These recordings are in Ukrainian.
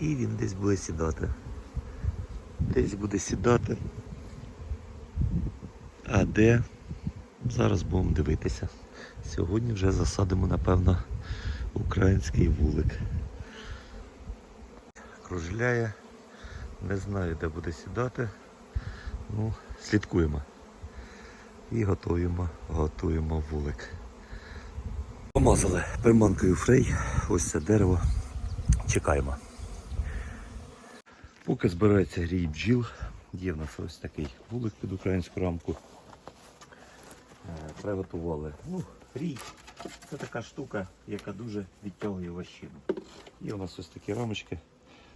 І він десь буде сідати. Десь буде сідати. А де? Зараз будемо дивитися. Сьогодні вже засадимо, напевно, український вулик. Кружляє. Не знаю, де буде сідати. Ну, слідкуємо. І готуємо, готуємо вулик. Помазали приманкою фрей. Ось це дерево. Чекаємо. Поки збирається грій бджіл, є в нас ось такий вулик під українську рамку. Е, Приготували. Ну, рій. Це така штука, яка дуже відтягує ващину. Є у нас ось такі рамочки,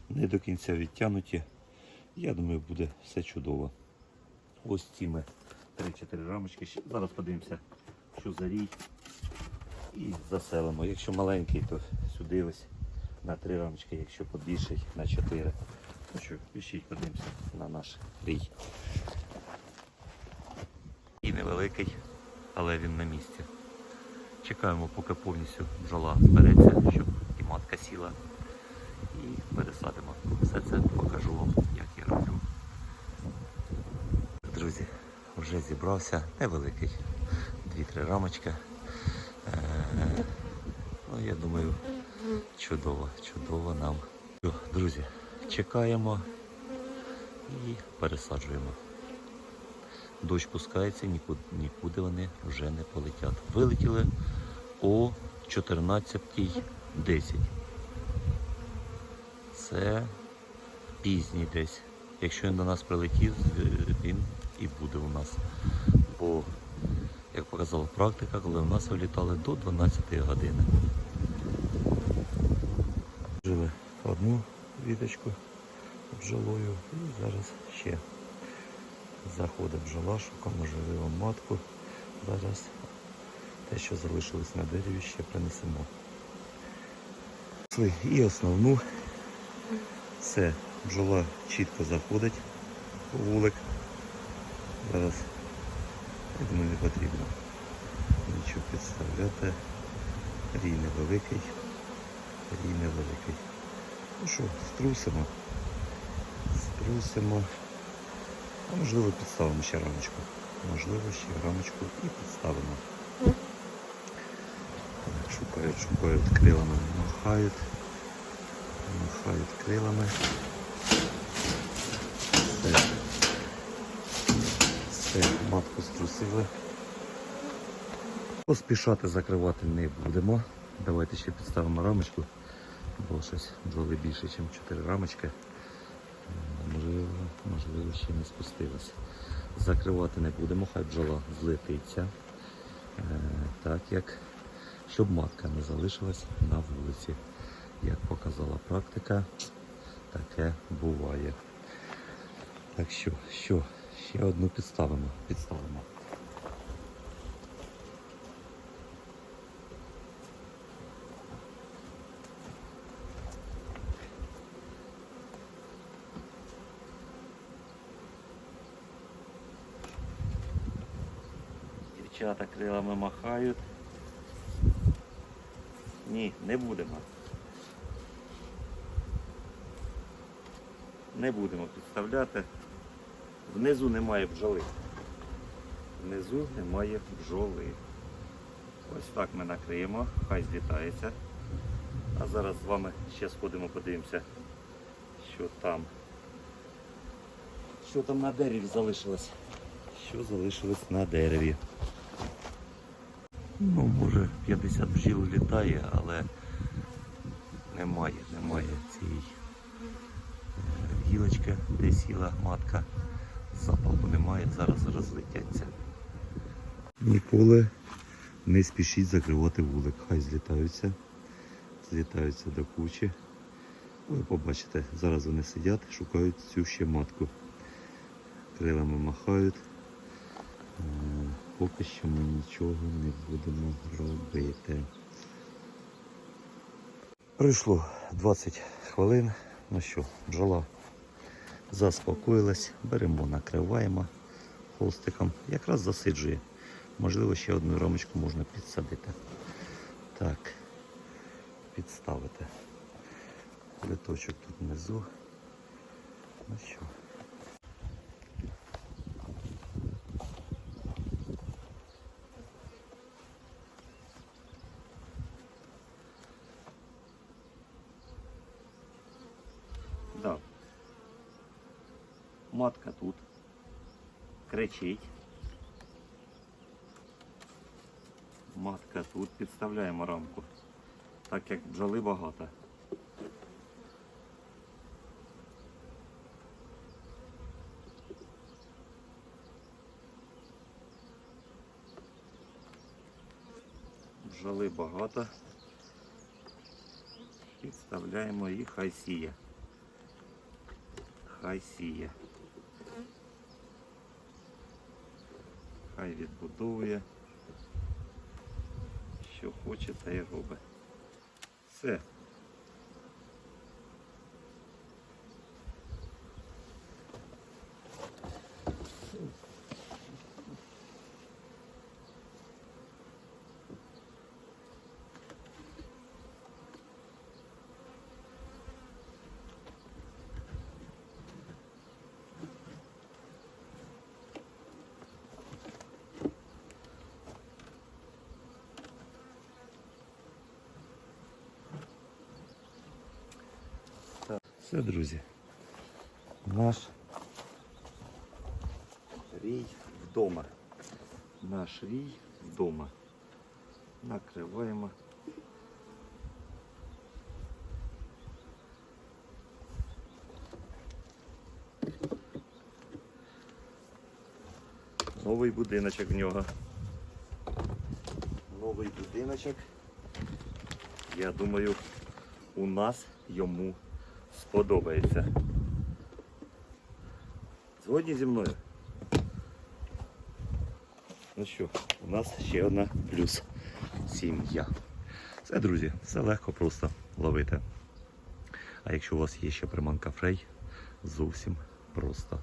не до кінця відтягнуті. Я думаю, буде все чудово. Ось ці ми 3-4 рамочки. Зараз подивимося, що за рій. І заселимо. Якщо маленький, то сюди ось на 3 рамочки, якщо побільший, на 4. Ну що, подивимося на наш рій. І невеликий, але він на місці. Чекаємо, поки повністю бджола збереться, щоб і матка сіла. І пересадимо. Все це покажу вам, як я роблю. Друзі, вже зібрався невеликий. Дві-три рамочки. Е, Ну, я думаю, чудово, чудово нам. Друзі, чекаємо і пересаджуємо. Дощ пускається, нікуди, нікуди вони вже не полетять. Вилетіли о 14.10. Це пізній десь. Якщо він до нас прилетів, він і буде у нас. Бо, як показала практика, коли у нас вилітали до 12 години. Жили одну віточку бджолою і зараз ще заходить бджола, шукаємо живу матку. Зараз те, що залишилось на дереві, ще принесемо. І основну все, бджола чітко заходить у вулик. Зараз, я думаю, не потрібно нічого підставляти. Рій невеликий, рій невеликий. Ну що, струсимо, струсимо. А можливо підставимо ще рамочку. Можливо, ще рамочку і підставимо. Так, шукають, шукають крилами, махають. Махають крилами. Все. Все, матку струсили. Поспішати закривати не будемо. Давайте ще підставимо рамочку, бо щось більше, ніж 4 рамочки. Можливо, можливо, ще не спустилася. Закривати не будемо, хай бджола злетиться. Е, так як щоб матка не залишилась на вулиці. Як показала практика, таке буває. Так що, що, ще одну підставимо. Підставимо. Дівчата крилами махають. Ні, не будемо. Не будемо підставляти. Внизу немає бджоли. Внизу немає бджоли. Ось так ми накриємо, хай злітається. А зараз з вами ще сходимо, подивимося, що там. Що там на дереві залишилось. Що залишилось на дереві. Ну, може 50 бджіл літає, але немає, немає цієї е, гілочки, де сіла матка. Запаху немає, зараз розлетяться. Ніколи не спішіть закривати вулик. Хай злітаються, злітаються до кучі. Ви побачите, зараз вони сидять, шукають цю ще матку. Крилами махають. Поки що ми нічого не будемо робити. Пройшло 20 хвилин. Ну що, бджола заспокоїлась, беремо, накриваємо холстиком. Якраз засиджує. Можливо, ще одну рамочку можна підсадити. Так, підставити. Квиточок тут внизу. Ну що. Да. Матка тут. Кричить. Матка тут. Підставляємо рамку. Так як бджоли багато. Бджоли багато. Підставляємо і хай сіє. Хай сіє. Хай відбудовує. Що хоче, та й робить. Все. Все, друзі. Наш рій вдома. Наш рій вдома. Накриваємо. Новий будиночок в нього. Новий будиночок. Я думаю, у нас йому сподобається. Згодні зі мною. Ну що, у нас ще одна плюс сім'я. Все, друзі, все легко просто ловити. А якщо у вас є ще приманка фрей, зовсім просто